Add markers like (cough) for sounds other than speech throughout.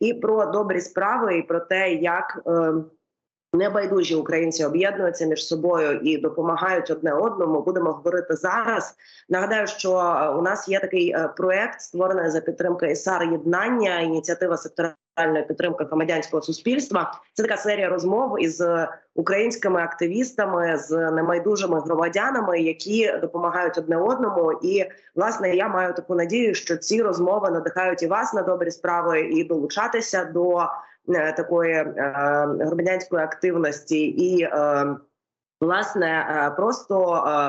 і про добрі справи, і про те, як. Е, Небайдужі українці об'єднуються між собою і допомагають одне одному. Будемо говорити зараз. Нагадаю, що е, у нас є такий е, проект, створений за підтримки САР єднання, ініціатива секторальної підтримки громадянського суспільства. Це така серія розмов із українськими активістами з небайдужими громадянами, які допомагають одне одному. І власне я маю таку надію, що ці розмови надихають і вас на добрі справи, і долучатися до. Е, такої е, громадянської активності і е, власне просто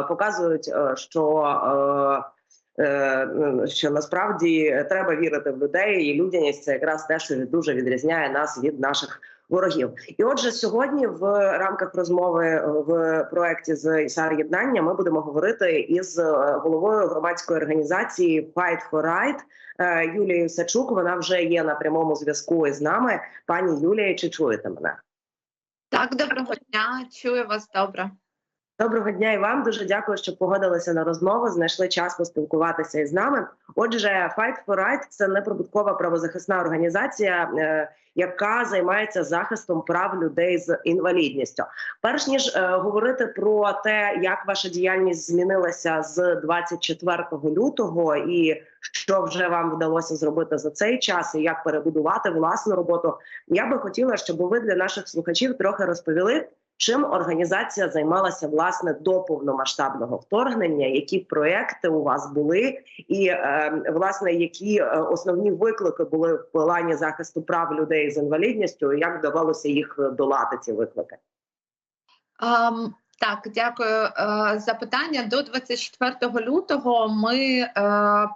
показують, що що насправді треба вірити в людей, і людяність це якраз те, що дуже відрізняє нас від наших ворогів. І отже, сьогодні в рамках розмови в проекті з ІСАР єднання ми будемо говорити із головою громадської організації Fight for Right Е, Юлією Сачук. Вона вже є на прямому зв'язку із нами. Пані Юлія, чи чуєте мене? Так, доброго дня, чую вас добре. Доброго дня і вам дуже дякую, що погодилися на розмову. Знайшли час поспілкуватися із нами. Отже, Fight for Right – це неприбуткова правозахисна організація, е, яка займається захистом прав людей з інвалідністю. Перш ніж е, говорити про те, як ваша діяльність змінилася з 24 лютого, і що вже вам вдалося зробити за цей час, і як перебудувати власну роботу, я би хотіла, щоб ви для наших слухачів трохи розповіли чим організація займалася власне до повномасштабного вторгнення, які проекти у вас були, і е, власне які е, основні виклики були в плані захисту прав людей з інвалідністю, і як вдавалося їх долати ці виклики? Um... Так, дякую е, за питання. До 24 лютого ми е,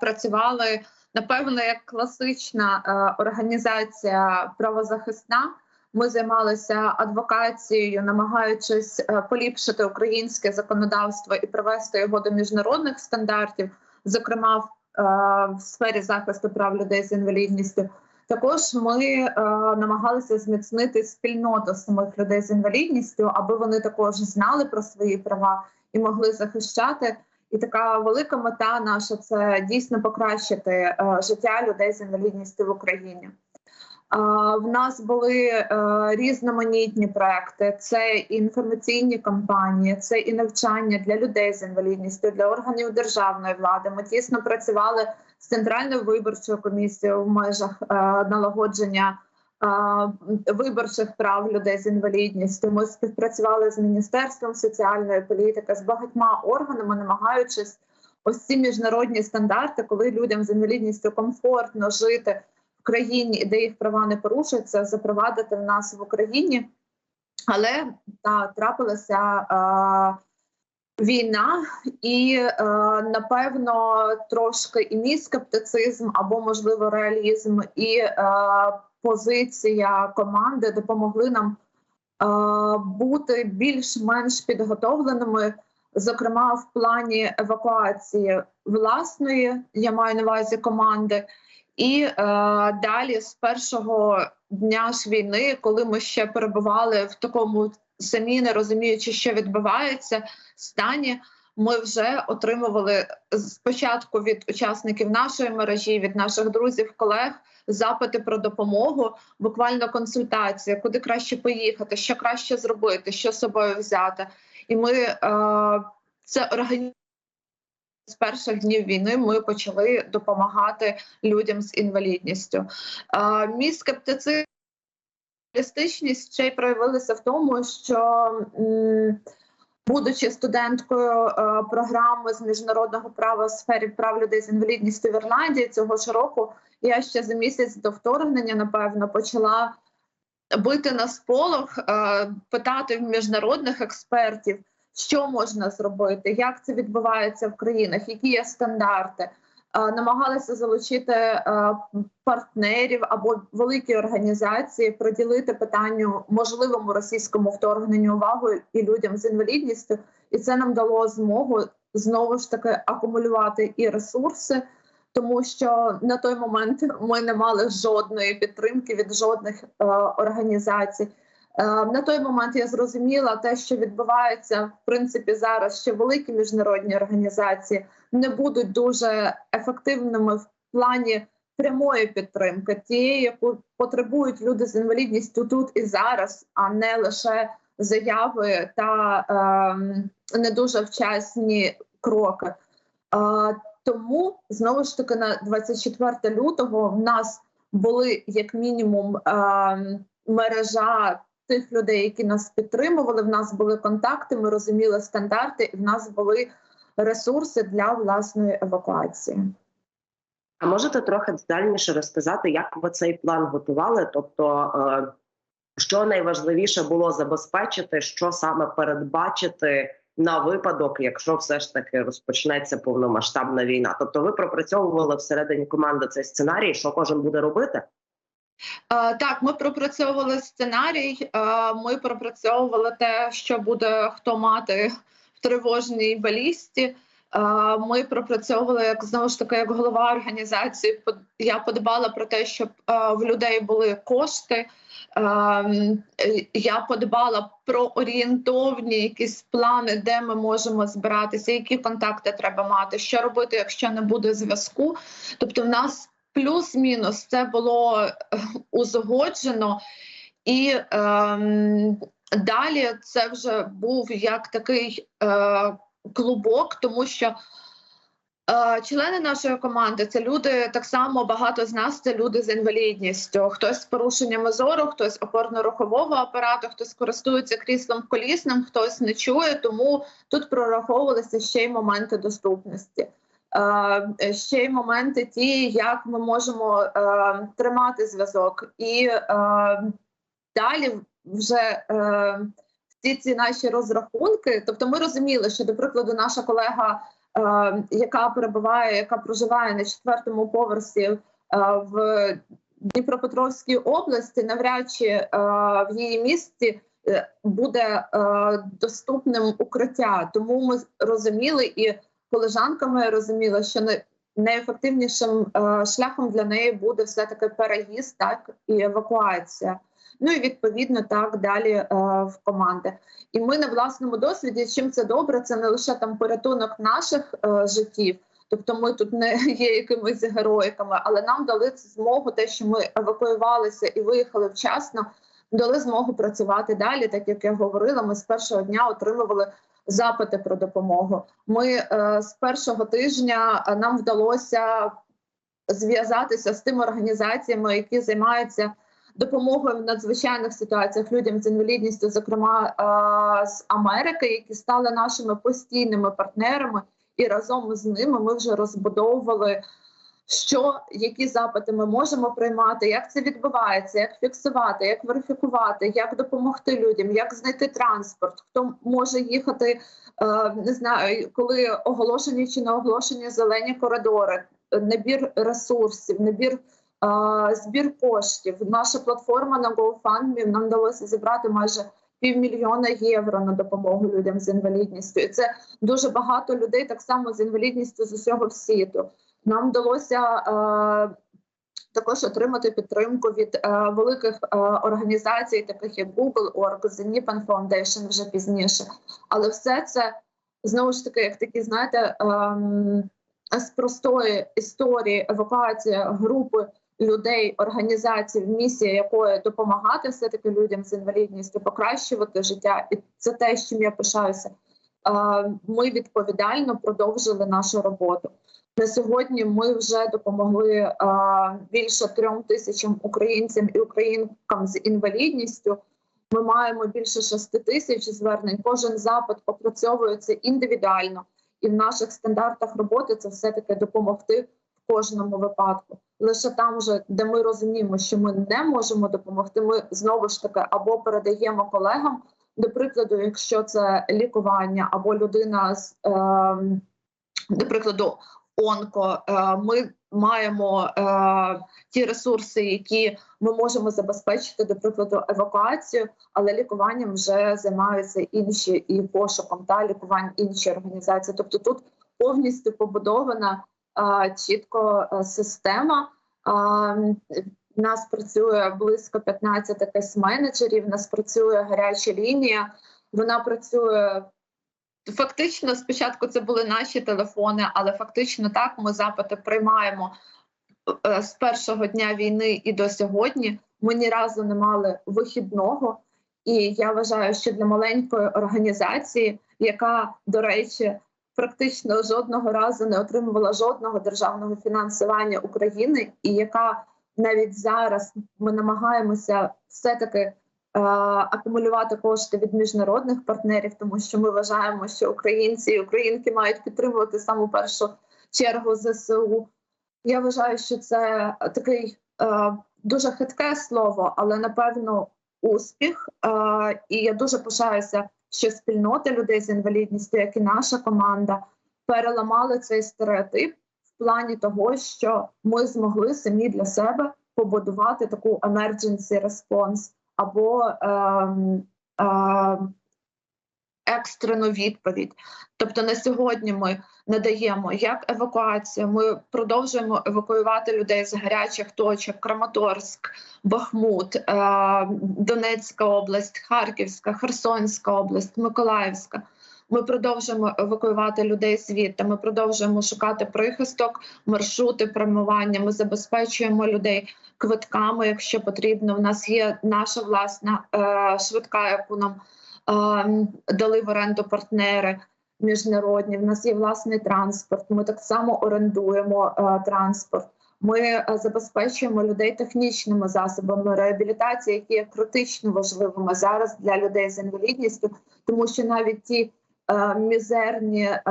працювали напевно як класична організація правозахисна. Ми займалися адвокацією, намагаючись е, поліпшити українське законодавство і привести його до міжнародних стандартів, зокрема в, е, сфері захисту прав людей з інвалідністю. Також ми е, намагалися зміцнити спільноту самих людей з інвалідністю, аби вони також знали про свої права і могли захищати. І така велика мета наша це дійсно покращити життя людей з інвалідністю в Україні. В нас були е, різноманітні проекти. Це і інформаційні кампанії, це і навчання для людей з інвалідністю, для органів державної влади. Ми тісно працювали з центральною виборчою комісією в межах е, налагодження е, виборчих прав людей з інвалідністю. Ми співпрацювали з міністерством соціальної політики з багатьма органами, намагаючись ось ці міжнародні стандарти, коли людям з інвалідністю комфортно жити країні, де їх права не порушуються, запровадити в нас в Україні, але та трапилася. Е, Війна і е, напевно трошки і мій скептицизм або можливо реалізм, і е, позиція команди допомогли нам е, бути більш-менш підготовленими, зокрема в плані евакуації власної, я маю на увазі команди, і е, далі з першого дня ж війни, коли ми ще перебували в такому самі, не розуміючи, що відбувається, стані. Ми вже отримували спочатку від учасників нашої мережі, від наших друзів, колег запити про допомогу, буквально консультація, куди краще поїхати, що краще зробити, що з собою взяти. І ми е, це організуємо з перших днів війни ми почали допомагати людям з інвалідністю. Мій скептицизм ще й проявилися в тому, що Будучи студенткою програми з міжнародного права в сфері прав людей з інвалідністю в Ірландії цього ж року, я ще за місяць до вторгнення, напевно, почала бити на сполох, питати в міжнародних експертів, що можна зробити, як це відбувається в країнах, які є стандарти. Намагалися залучити партнерів або великі організації, приділити питанню можливому російському вторгненню увагу і людям з інвалідністю, і це нам дало змогу знову ж таки акумулювати і ресурси, тому що на той момент ми не мали жодної підтримки від жодних е, організацій. Е, на той момент я зрозуміла те, що відбувається в принципі зараз, що великі міжнародні організації не будуть дуже ефективними в плані прямої підтримки, тієї, яку потребують люди з інвалідністю тут і зараз, а не лише заяви та ем, не дуже вчасні кроки. Е, тому знову ж таки на 24 лютого в нас були як мінімум ем, мережа тих людей, які нас підтримували. В нас були контакти, ми розуміли стандарти, і в нас були ресурси для власної евакуації. А можете трохи детальніше розказати, як ви цей план готували? Тобто, е, що найважливіше було забезпечити, що саме передбачити на випадок, якщо все ж таки розпочнеться повномасштабна війна? Тобто, ви пропрацьовували всередині команди цей сценарій, що кожен буде робити? Е, Так, ми пропрацьовували сценарій. е, Ми пропрацьовували те, що буде хто мати в тривожній балісті. Е, Ми пропрацьовували як знову ж таки, як голова організації. Я подбала про те, щоб в людей були кошти. Ем, Я подбала про орієнтовні якісь плани, де ми можемо збиратися, які контакти треба мати, що робити, якщо не буде зв'язку. Тобто, в нас плюс-мінус це було е, узгоджено, і ем, далі це вже був як такий е, клубок, тому що. Е, Члени нашої команди це люди так само багато з нас це люди з інвалідністю. Хтось з порушеннями зору, хтось опорно-рухового апарату, хтось користується кріслом колісним, хтось не чує. Тому тут прораховувалися ще й моменти доступності. Е, Ще й моменти, ті, як ми можемо е, тримати зв'язок, і е, далі вже е, всі ці наші розрахунки. Тобто, ми розуміли, що, до прикладу, наша колега, е, яка перебуває, яка проживає на четвертому поверсі е, в Дніпропетровській області, навряд чи е, в її місті. е, Буде е, доступним укриття, тому ми розуміли і колежанка моя розуміла, що не найефективнішим е, шляхом для неї буде все таки переїзд, так і евакуація. Ну і відповідно так далі е, в команди. І ми на власному досвіді, чим це добре, це не лише там порятунок наших е, життів. Тобто ми тут не (laughs) є якимись героїками, але нам дали змогу, те, що ми евакуювалися і виїхали вчасно, дали змогу працювати далі. Так як я говорила, ми з першого дня отримували запити про допомогу. Ми е, з першого тижня е, нам вдалося зв'язатися з тими організаціями, які займаються допомогою в надзвичайних ситуаціях людям з інвалідністю, зокрема е, з Америки, які стали нашими постійними партнерами, і разом з ними ми вже розбудовували. Що які запити ми можемо приймати, як це відбувається, як фіксувати, як верифікувати, як допомогти людям, як знайти транспорт, хто може їхати, е, не знаю, коли оголошені чи не оголошені зелені коридори, набір ресурсів, набір е, збір коштів. Наша платформа на GoFundMe нам вдалося зібрати майже півмільйона євро на допомогу людям з інвалідністю. І це дуже багато людей, так само з інвалідністю з усього світу. Нам вдалося е, також отримати підтримку від е, великих е, організацій, таких як Google, Org, The Nippon Foundation вже пізніше. Але все це знову ж таки, як такі, знаєте, ем, з простої історії евакуація групи людей, організацій, місія якої допомагати все таки людям з інвалідністю, покращувати життя, і це те, чим я пишаюся. Ми відповідально продовжили нашу роботу. На сьогодні ми вже допомогли більше трьом тисячам українцям і українкам з інвалідністю. Ми маємо більше шести тисяч звернень. Кожен запит опрацьовується індивідуально, і в наших стандартах роботи це все таки допомогти в кожному випадку. Лише там, вже, де ми розуміємо, що ми не можемо допомогти. Ми знову ж таки або передаємо колегам. До прикладу, якщо це лікування або людина з е, до прикладу онко, е, ми маємо е, ті ресурси, які ми можемо забезпечити, до прикладу, евакуацію, але лікуванням вже займаються інші і пошуком та лікувань інші організації. Тобто тут повністю побудована е, чітко система. У нас працює близько 15 кейс-менеджерів, у нас працює гаряча лінія. Вона працює фактично. Спочатку це були наші телефони, але фактично так ми запити приймаємо е, з першого дня війни і до сьогодні ми ні разу не мали вихідного. І я вважаю, що для маленької організації, яка, до речі, практично жодного разу не отримувала жодного державного фінансування України, і яка навіть зараз ми намагаємося все-таки акумулювати кошти від міжнародних партнерів, тому що ми вважаємо, що українці і українки мають підтримувати саму першу чергу ЗСУ. Я вважаю, що це такий е, дуже хитке слово, але напевно успіх. Е, і я дуже пишаюся, що спільнота людей з інвалідністю, як і наша команда, переламали цей стереотип в плані того, що ми змогли самі для себе побудувати таку emergency response або ем, ем, екстрену відповідь. Тобто на сьогодні ми надаємо як евакуацію. Ми продовжуємо евакуювати людей з гарячих точок: Краматорськ, Бахмут, е, Донецька область, Харківська, Херсонська область, Миколаївська. Ми продовжуємо евакуювати людей звідти. Ми продовжуємо шукати прихисток, маршрути прямування. Ми забезпечуємо людей квитками, якщо потрібно. У нас є наша власна е, швидка, яку нам е, дали в оренду партнери міжнародні. В нас є власний транспорт. Ми так само орендуємо е, транспорт. Ми е, забезпечуємо людей технічними засобами реабілітації, які є критично важливими зараз для людей з інвалідністю, тому що навіть ті мізерні е,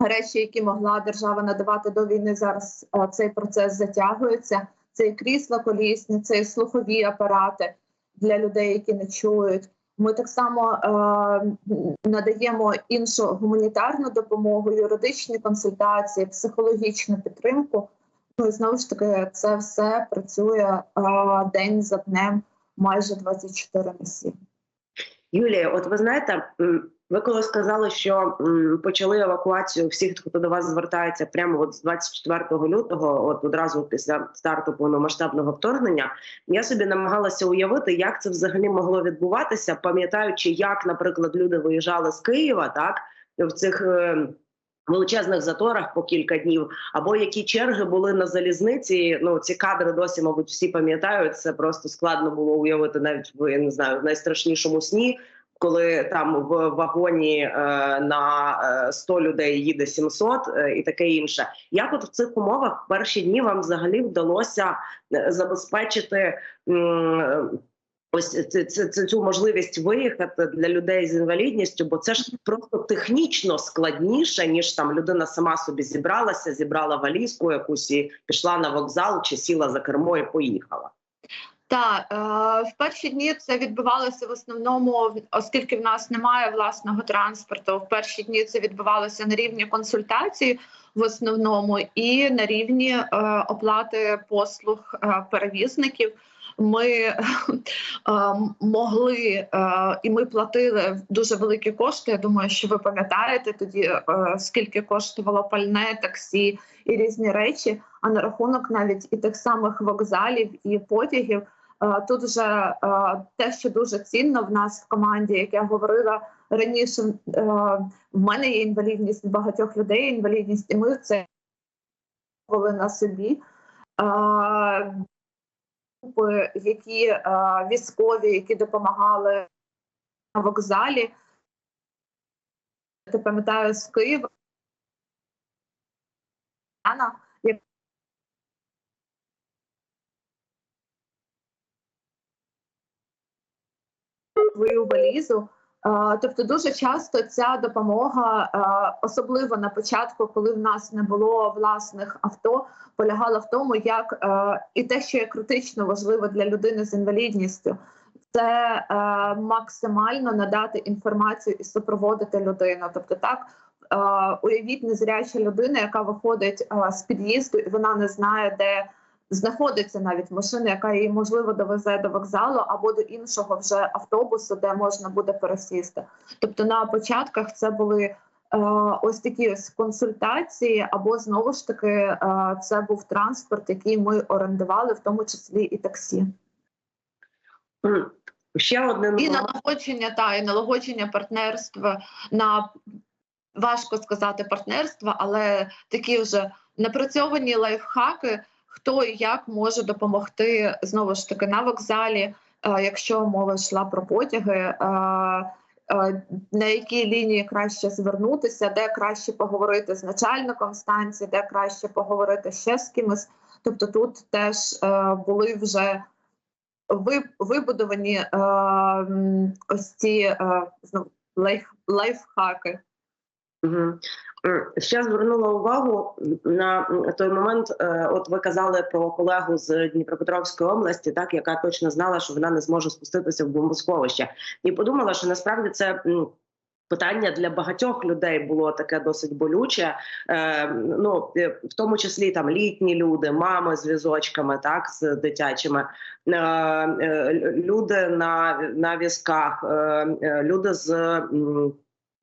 речі, які могла держава надавати до війни, зараз е, цей процес затягується. Це і крісла колісні, це і слухові апарати для людей, які не чують. Ми так само е, надаємо іншу гуманітарну допомогу, юридичні консультації, психологічну підтримку. Ну і знову ж таки, це все працює е, день за днем, майже 24 на 7. Юлія, от ви знаєте, ви коли сказали, що почали евакуацію всіх, хто до вас звертається прямо от з 24 лютого, от одразу після старту повномасштабного вторгнення, я собі намагалася уявити, як це взагалі могло відбуватися, пам'ятаючи, як, наприклад, люди виїжджали з Києва, так в цих. е, Величезних заторах по кілька днів, або які черги були на залізниці. Ну ці кадри досі, мабуть, всі пам'ятають. Це просто складно було уявити навіть я не знаю в найстрашнішому сні, коли там в вагоні е, на е, 100 людей їде 700 е, і таке інше. Як от в цих умовах в перші дні вам взагалі вдалося е, забезпечити? Ось це цю можливість виїхати для людей з інвалідністю, бо це ж просто технічно складніше, ніж там людина сама собі зібралася, зібрала валізку якусь і пішла на вокзал чи сіла за кермо і поїхала. Так, е, в перші дні це відбувалося в основному, оскільки в нас немає власного транспорту. В перші дні це відбувалося на рівні консультації в основному і на рівні е, оплати послуг е, перевізників. Ми могли і ми платили дуже великі кошти. Я думаю, що ви пам'ятаєте тоді, скільки коштувало пальне, таксі і різні речі. А на рахунок навіть і тих самих вокзалів і потягів. Тут вже те, що дуже цінно в нас в команді, як я говорила раніше, е, в мене є інвалідність, багатьох людей інвалідність, і ми це були на собі. Групи, які військові, які допомагали на вокзалі. Я пам'ятаю з Києва. Свою валізу. Тобто, дуже часто ця допомога, особливо на початку, коли в нас не було власних авто, полягала в тому, як і те, що є критично важливо для людини з інвалідністю, це максимально надати інформацію і супроводити людину. Тобто, так уявіть незряча людина, яка виходить з під'їзду, і вона не знає, де знаходиться навіть машина, яка її можливо довезе до вокзалу або до іншого вже автобусу, де можна буде пересісти. Тобто на початках це були е, ось такі ось консультації, або знову ж таки е, це був транспорт, який ми орендували, в тому числі і таксі. Ще одне І налагодження та і налагодження партнерства на важко сказати партнерства, але такі вже напрацьовані лайфхаки, хто і як може допомогти знову ж таки на вокзалі, е, якщо мова йшла про потяги. е, е, На якій лінії краще звернутися, де краще поговорити з начальником станції, де краще поговорити ще з кимось. Тобто тут теж е, були вже вибудовані е, ось ці е, лайф, лайфхаки. Ще звернула увагу на той момент. е, От ви казали про колегу з Дніпропетровської області, так яка точно знала, що вона не зможе спуститися в бомбосховище, і подумала, що насправді це. Питання для багатьох людей було таке досить болюче. Е, ну е, в тому числі там літні люди, мами з візочками, так з дитячими, люди на, на візках, люди з.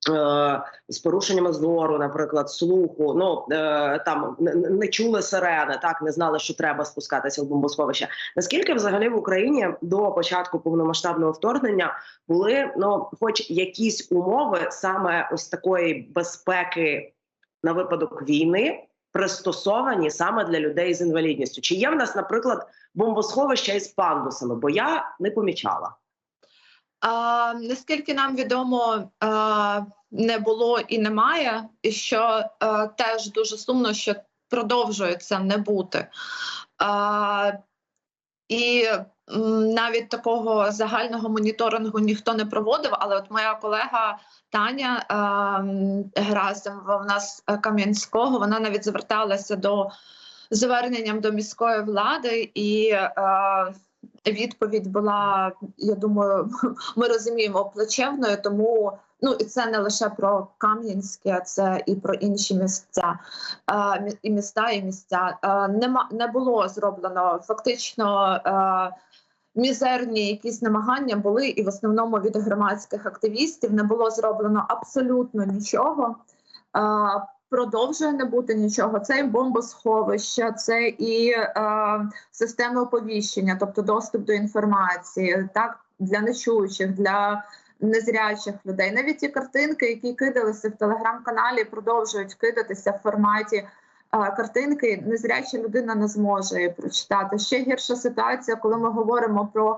Е, з порушеннями зору, наприклад, слуху. Ну е, там не чули сирени, так не знали, що треба спускатися в бомбосховище. Наскільки взагалі в Україні до початку повномасштабного вторгнення були ну, хоч якісь умови саме ось такої безпеки на випадок війни, пристосовані саме для людей з інвалідністю? Чи є в нас, наприклад, бомбосховища із пандусами? Бо я не помічала. А, наскільки нам відомо, а, не було і немає, і що а, теж дуже сумно, що продовжується не бути. А, і навіть такого загального моніторингу ніхто не проводив. Але от моя колега Таня а, Герасимова, в нас е, Кам'янського, вона навіть зверталася до зверненням до міської влади і. А, Відповідь була, я думаю, (laughs) ми розуміємо плачевною, тому ну і це не лише про Кам'янське, це і про інші місця, е, і міста, і місця. Е, нема не було зроблено фактично. Е, Мізерні якісь намагання були, і в основному від громадських активістів не було зроблено абсолютно нічого. Продовжує не бути нічого. Це і бомбосховища, це і е, системи оповіщення, тобто доступ до інформації, так для нечуючих, для незрячих людей. Навіть ті картинки, які кидалися в телеграм-каналі, продовжують кидатися в форматі. е, Картинки незряча людина не зможе прочитати. Ще гірша ситуація, коли ми говоримо про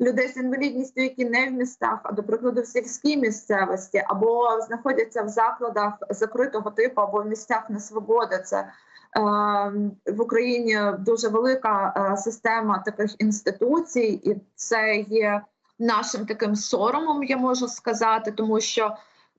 людей з інвалідністю, які не в містах, а до прикладу в сільській місцевості, або знаходяться в закладах закритого типу, або в місцях несвободи. Це е, в Україні дуже велика е, система таких інституцій, і це є нашим таким соромом, я можу сказати, тому що.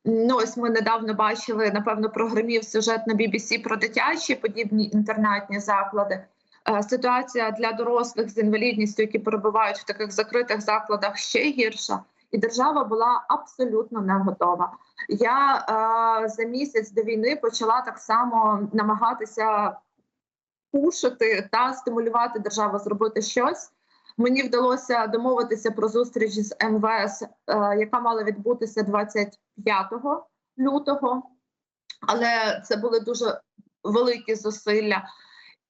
Ну, ось ми недавно бачили, напевно, програмів сюжет на BBC про дитячі подібні інтернатні заклади. Е, Ситуація для дорослих з інвалідністю, які перебувають в таких закритих закладах, ще гірша, і держава була абсолютно не готова. Я е, за місяць до війни почала так само намагатися пушити та стимулювати державу зробити щось. Мені вдалося домовитися про зустріч з МВС, е, яка мала відбутися 25 лютого, але це були дуже великі зусилля.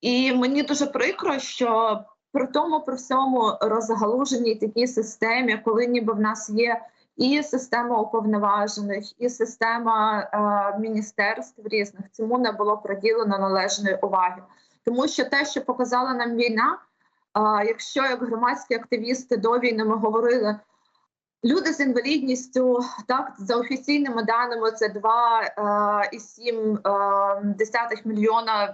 І мені дуже прикро, що при тому, при всьому розгалуженій такій системі, коли ніби в нас є і система уповноважених, і система е, міністерств різних, цьому не було приділено належної уваги, тому що те, що показала нам війна. А якщо як громадські активісти до війни ми говорили, люди з інвалідністю, так за офіційними даними, це 2,7 мільйона е,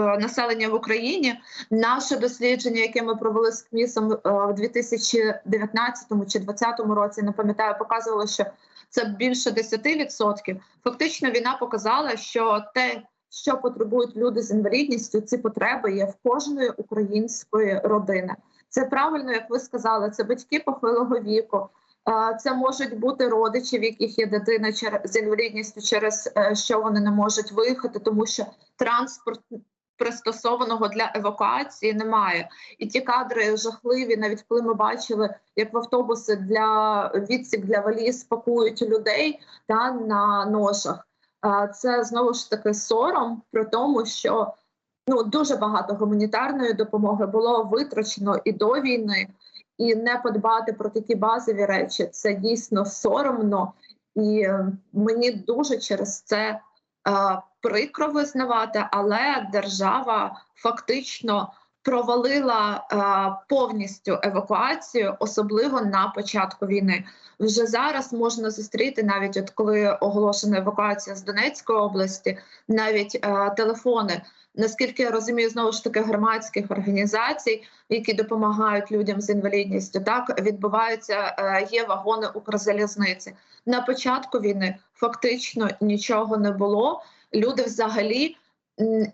населення в Україні. Наше дослідження, яке ми провели з КМІСом е, в 2019 чи 2020 році, не пам'ятаю, показувало, що це більше 10%. Фактично, війна показала, що те що потребують люди з інвалідністю, ці потреби є в кожної української родини. Це правильно, як ви сказали, це батьки похилого віку. Це можуть бути родичі, в яких є дитина з інвалідністю, через е, що вони не можуть виїхати, тому що транспорт пристосованого для евакуації немає. І ті кадри жахливі, навіть коли ми бачили, як в автобуси для відсік для валіз пакують людей та на ношах. Це знову ж таки сором про тому, що ну дуже багато гуманітарної допомоги було витрачено і до війни, і не подбати про такі базові речі це дійсно соромно, і е, мені дуже через це е, прикро визнавати, але держава фактично провалила е, повністю евакуацію, особливо на початку війни. Вже зараз можна зустріти, навіть от коли оголошена евакуація з Донецької області, навіть е, телефони. Наскільки я розумію, знову ж таки громадських організацій, які допомагають людям з інвалідністю, так відбуваються е, є вагони Укрзалізниці. На початку війни фактично нічого не було. Люди взагалі,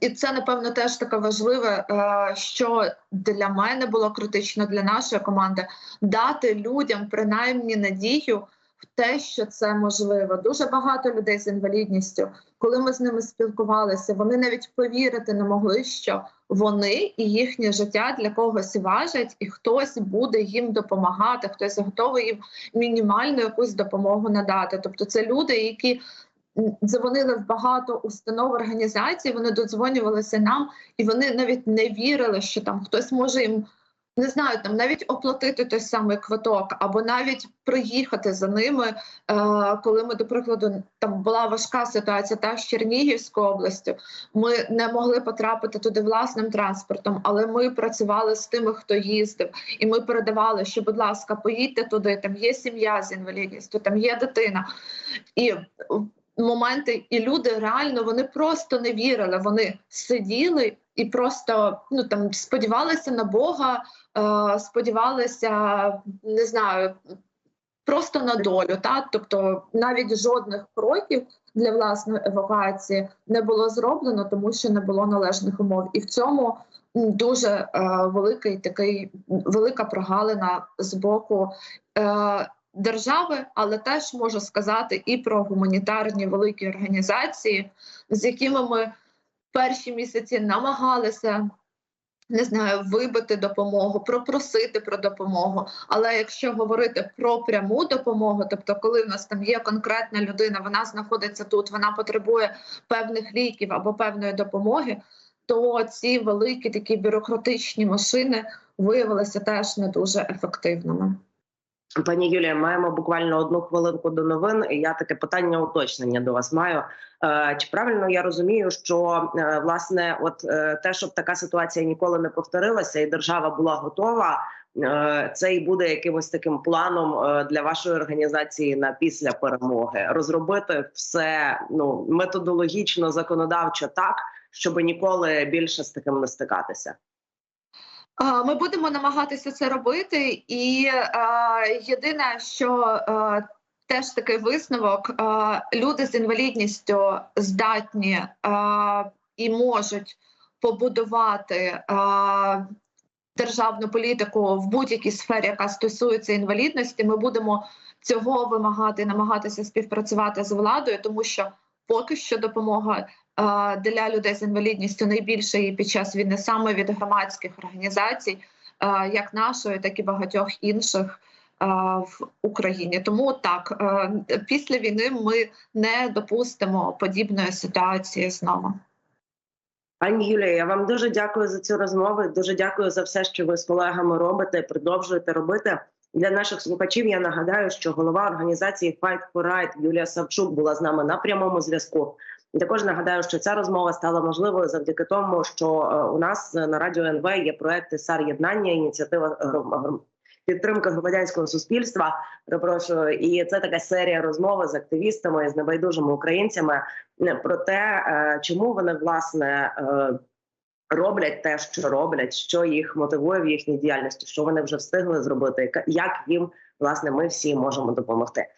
і це напевно теж таке важливе, що для мене було критично для нашої команди дати людям принаймні надію в те, що це можливо. Дуже багато людей з інвалідністю, коли ми з ними спілкувалися, вони навіть повірити не могли, що вони і їхнє життя для когось важать, і хтось буде їм допомагати, хтось готовий їм мінімальну якусь допомогу надати. Тобто, це люди, які дзвонили в багато установ організацій, вони додзвонювалися нам, і вони навіть не вірили, що там хтось може їм. Не знаю, там навіть оплатити той самий квиток, або навіть приїхати за ними, е, коли ми, до прикладу, там була важка ситуація та з Чернігівською областю. Ми не могли потрапити туди власним транспортом, але ми працювали з тими, хто їздив, і ми передавали, що, будь ласка, поїдьте туди. Там є сім'я з інвалідністю, там є дитина. І моменти, і люди реально вони просто не вірили. Вони сиділи і просто ну там сподівалися на Бога, е, сподівалися, не знаю. Просто на долю, так тобто навіть жодних кроків для власної евакуації не було зроблено, тому що не було належних умов, і в цьому дуже е, великий такий велика прогалина з боку е, держави, але теж можу сказати і про гуманітарні великі організації, з якими ми перші місяці намагалися. Не знаю, вибити допомогу, пропросити про допомогу. Але якщо говорити про пряму допомогу, тобто, коли в нас там є конкретна людина, вона знаходиться тут, вона потребує певних ліків або певної допомоги, то ці великі такі бюрократичні машини виявилися теж не дуже ефективними. Пані Юлія, маємо буквально одну хвилинку до новин. Я таке питання уточнення до вас маю. Е, Чи правильно я розумію, що е, власне, от е, те, щоб така ситуація ніколи не повторилася, і держава була готова, це і буде якимось таким планом для вашої організації на після перемоги розробити все ну методологічно, законодавчо так, щоб ніколи більше з таким не стикатися. Ми будемо намагатися це робити, і єдине, що теж такий висновок: люди з інвалідністю здатні і можуть побудувати державну політику в будь-якій сфері, яка стосується інвалідності. Ми будемо цього вимагати, намагатися співпрацювати з владою, тому що поки що допомога для людей з інвалідністю найбільше і під час війни саме від громадських організацій, як нашої, так і багатьох інших. В Україні тому так е, після війни ми не допустимо подібної ситуації знову. Пані Юлія, я вам дуже дякую за цю розмову. Дуже дякую за все, що ви з колегами робите. Продовжуєте робити для наших слухачів. Я нагадаю, що голова організації Fight for Right Юлія Савчук була з нами на прямому зв'язку. І Також нагадаю, що ця розмова стала можливою завдяки тому, що е, у нас на радіо НВ є проекти САР єднання, ініціатива гром- підтримка громадянського суспільства. Перепрошую, і це така серія розмови з активістами з небайдужими українцями е, про те, е, чому вони власне е, роблять те, що роблять, що їх мотивує в їхній діяльності, що вони вже встигли зробити, як їм власне ми всі можемо допомогти.